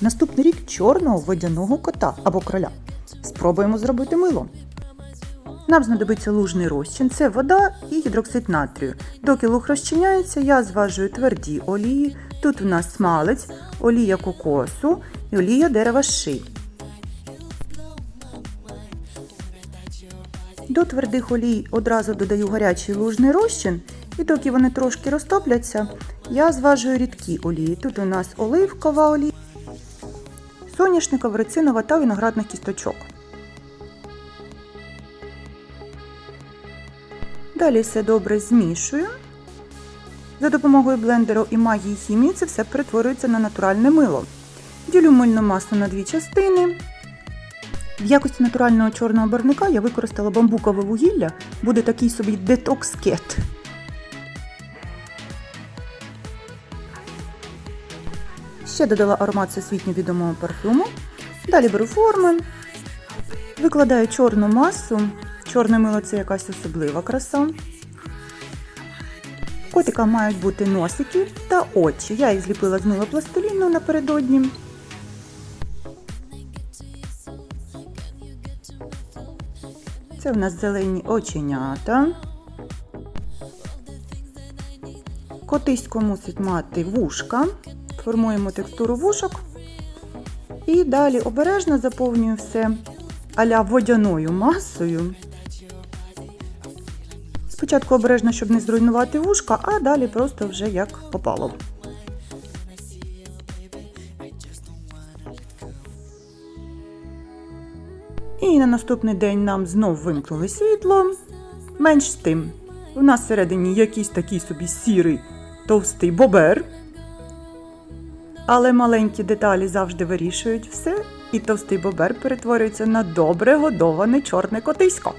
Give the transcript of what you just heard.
Наступний рік чорного водяного кота або кроля. Спробуємо зробити мило. Нам знадобиться лужний розчин, це вода і гідроксид натрію. Доки луг розчиняється, я зважую тверді олії. Тут у нас смалець, олія кокосу і олія дерева ши. До твердих олій одразу додаю гарячий лужний розчин, і доки вони трошки розтопляться, я зважую рідкі олії. Тут у нас оливкова олія, соняшникова, рецинова та виноградних кісточок. Далі все добре змішую. За допомогою блендеру і магії хімії це все перетворюється на натуральне мило. Ділю мильну масу на дві частини. В якості натурального чорного барвника я використала бамбукове вугілля, буде такий собі детокс-кет. Ще додала аромат всесвітньо відомого парфюму. Далі беру форми, викладаю чорну масу. Чорне мило це якась особлива краса. Котика мають бути носики та очі. Я їх зліпила з мила пластиліну напередодні. Це в нас зелені оченята. Котисько мусить мати вушка. Формуємо текстуру вушок. І далі обережно заповнюю все аля водяною масою. Спочатку обережно, щоб не зруйнувати вушка, а далі просто вже як попало. І на наступний день нам знов вимкнули світло. Менш з тим, у нас всередині якийсь такий собі сірий товстий бобер. Але маленькі деталі завжди вирішують все, і товстий бобер перетворюється на добре годоване чорне котисько.